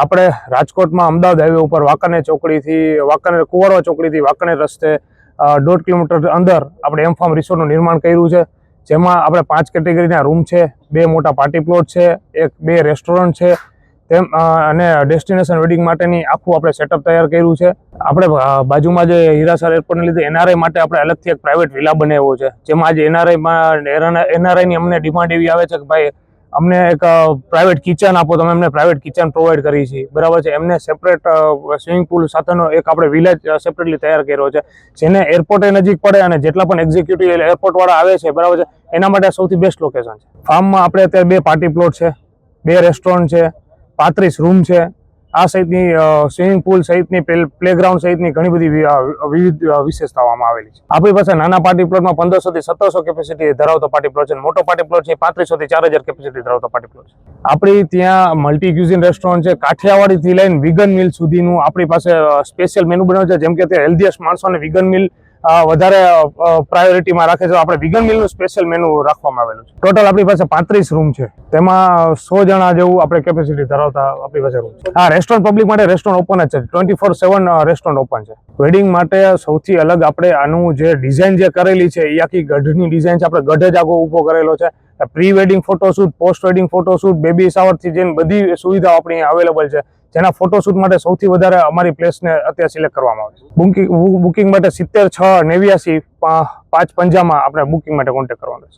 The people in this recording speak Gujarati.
આપણે રાજકોટમાં અમદાવાદ હાઈવે ઉપર વાંકાનેર ચોકડીથી વાંકાનેર કુંવરવા ચોકડીથી વાંકાનેર રસ્તે દોઢ કિલોમીટર અંદર આપણે એમ ફાર્મ રિસોર્ટનું નિર્માણ કર્યું છે. જેમાં આપણે પાંચ કેટેગરીના રૂમ છે, બે મોટા પાર્ટી પ્લોટ છે, એક બે રેસ્ટોરન્ટ છે, તેમ અને ડેસ્ટિનેશન વેડિંગ માટેની આખું આપણે સેટઅપ તૈયાર કર્યું છે. આપણે બાજુમાં જે હીરાસર એરપોર્ટને લીધે એનઆરઆઈ માટે આપણે અલગથી એક પ્રાઇવેટ વિલા બનાવ્યો છે. જેમાં આજે એનઆરઆઈમાં એનઆરઆઈની અમને ડિમાન્ડ એવી આવે છે કે ભાઈ અમને એક પ્રાઇવેટ કિચન આપો, તમે અમને પ્રાઇવેટ કિચન પ્રોવાઈડ કરી છીએ બરાબર છે? એમને સેપરેટ સ્વિમિંગ પુલ સાથેનો એક આપણે વિલેજ સેપરેટલી તૈયાર કર્યો છે. જેને એરપોર્ટે નજીક પડે અને જેટલા પણ એક્ઝિક્યુટિવ એરપોર્ટ વાળા આવે છે, બરાબર છે? એના માટે સૌથી બેસ્ટ લોકેશન છે. ફાર્મમાં આપણે અત્યારે બે પાર્ટી પ્લોટ છે. બે રેસ્ટોરન્ટ છે. પાંત્રીસ રૂમ છે. આ સહિતની સ્વિમિંગ પુલ સહિતની પ્લેગ્રાઉન્ડ સહિતની ઘણી બધી વિવિધ વિશેષતાઓમાં આવેલી છે. આપણી પાસે નાના પાર્ટી પ્લોટમાં પંદરસોથી સત્તરસો કેપેસિટી ધરાવતો પાર્ટી પ્લોટ છે મોટો પાર્ટી પ્લોટ છે પાંત્રીસોથી ચાર હજાર કેપેસિટી ધરાવતો પાર્ટી પ્લોટ છે. આપણી ત્યાં મલ્ટી ક્યુઝિન રેસ્ટોરન્ટ છે. કાઠિયાવાડીથી લઈને વિગન મિલ સુધીનું આપણી પાસે સ્પેશિયલ મેનુ બનાવ્યું છે. જેમ કે તે હેલ્ધીએસ્ટ માણસોને વિગન મિલ વધારે પ્રાયોરિટીમાં રાખે છે. આપણે વિગન મિલનું સ્પેશિયલ મેનુ રાખવામાં આવેલું છે. ટોટલ આપણી પાસે પાંત્રીસ રૂમ છે. તેમાં સો જણા જેવું આપણે કેપેસિટી ધરાવતા આપણી પાસે રૂમ છે. હા રેસ્ટોરન્ટ પબ્લિક માટે રેસ્ટોરન્ટ ઓપન જ છે. Twenty four seven restaurant open છે. વેડિંગ માટે સૌથી અલગ આપણે આનું જે ડિઝાઇન જે કરેલી છે, એ આખી ગઢની ડિઝાઇન છે. આપણે ગઢ જ આગો ઊભો કરેલો છે. Pre wedding photoshoot post wedding photoshoot baby શાવરથી જઈને બધી સુવિધાઓ આપણી અવેલેબલ છે. જેના ફોટોશૂટ માટે સૌથી વધારે અમારી પ્લેસને અત્યારે સિલેક્ટ કરવામાં આવે છે. બુકિંગ બુકિંગ માટે સિત્તેર, છ, નેવ્યાસી પાંચ પંજામાં આપણે બુકિંગ માટે કોન્ટેક્ટ કરવાનો છે.